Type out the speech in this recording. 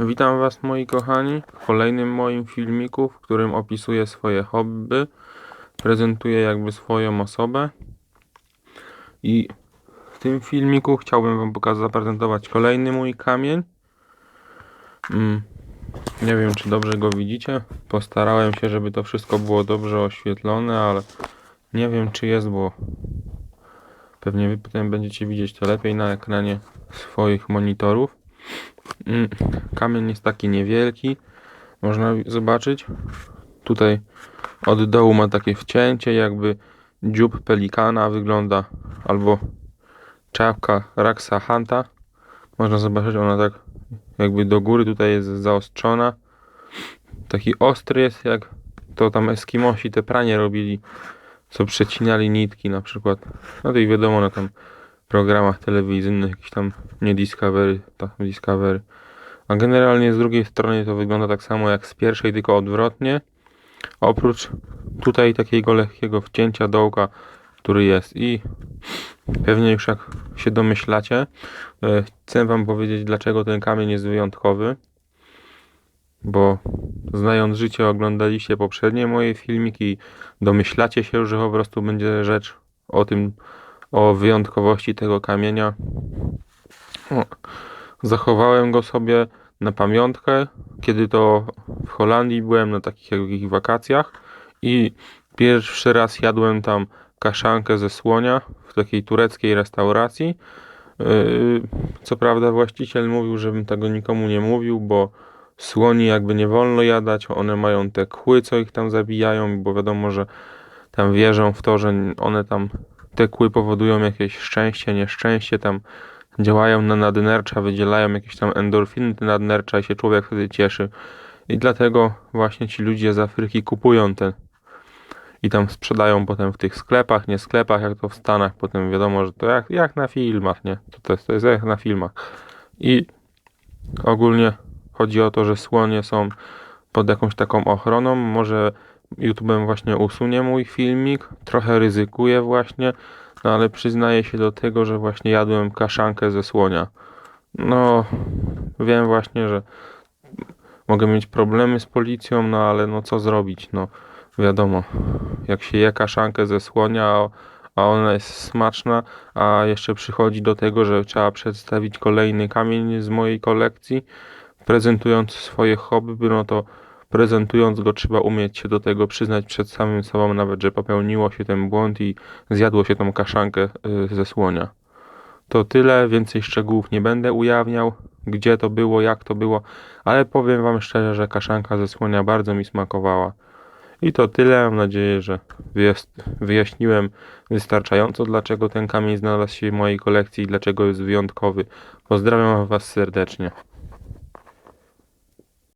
Witam Was moi kochani w kolejnym moim filmiku, w którym opisuję swoje hobby, prezentuję jakby swoją osobę i w tym filmiku chciałbym Wam pokazać, zaprezentować kolejny mój kamień. Mm, nie wiem czy dobrze go widzicie, postarałem się, żeby to wszystko było dobrze oświetlone, ale nie wiem czy jest, bo pewnie Wy potem będziecie widzieć to lepiej na ekranie swoich monitorów. Mm, Kamień jest taki niewielki. Można zobaczyć. Tutaj od dołu ma takie wcięcie, jakby dziób pelikana wygląda, albo czapka Raxa Hanta. Można zobaczyć, ona tak jakby do góry tutaj jest zaostrzona. Taki ostry jest, jak to tam Eskimosi te pranie robili, co przecinali nitki na przykład. No to i wiadomo na tam programach telewizyjnych, jakiś tam nie Discovery, tak Discovery. A generalnie z drugiej strony to wygląda tak samo jak z pierwszej, tylko odwrotnie. Oprócz tutaj takiego lekkiego wcięcia dołka, który jest. I pewnie już jak się domyślacie, e, chcę Wam powiedzieć, dlaczego ten kamień jest wyjątkowy. Bo znając życie, oglądaliście poprzednie moje filmiki domyślacie się, że po prostu będzie rzecz o tym, o wyjątkowości tego kamienia. Zachowałem go sobie na pamiątkę, kiedy to w Holandii byłem na takich jakichś wakacjach i pierwszy raz jadłem tam kaszankę ze słonia w takiej tureckiej restauracji. Yy, Co prawda właściciel mówił, żebym tego nikomu nie mówił, bo słoni jakby nie wolno jadać, one mają te kły, co ich tam zabijają, bo wiadomo, że tam wierzą w to, że one tam, te kły powodują jakieś szczęście, nieszczęście, tam działają na nadnercza, wydzielają jakieś tam endorfiny te nadnercza i się człowiek wtedy cieszy. I dlatego właśnie ci ludzie z Afryki kupują ten i tam sprzedają potem w tych sklepach, nie sklepach, jak to w Stanach, potem wiadomo, że to jak, jak na filmach, nie? To, to, jest, to jest jak na filmach. I ogólnie chodzi o to, że słonie są pod jakąś taką ochroną. Może YouTube'em właśnie usunie mój filmik, trochę ryzykuję właśnie, no ale przyznaję się do tego, że właśnie jadłem kaszankę ze słonia. No, wiem właśnie, że mogę mieć problemy z policją, no ale no co zrobić, no wiadomo, jak się je kaszankę ze słonia, a- ona jest smaczna, a jeszcze przychodzi do tego, że trzeba przedstawić kolejny kamień z mojej kolekcji, prezentując swoje hobby, no to prezentując go trzeba umieć się do tego przyznać przed samym sobą nawet, że popełniło się ten błąd i zjadło się tą kaszankę y, ze słonia. To tyle, więcej szczegółów nie będę ujawniał, gdzie to było, jak to było, ale powiem wam szczerze, że kaszanka ze słonia bardzo mi smakowała. I to tyle, mam nadzieję, że wyjaśniłem wystarczająco, dlaczego ten kamień znalazł się w mojej kolekcji i dlaczego jest wyjątkowy. Pozdrawiam was serdecznie.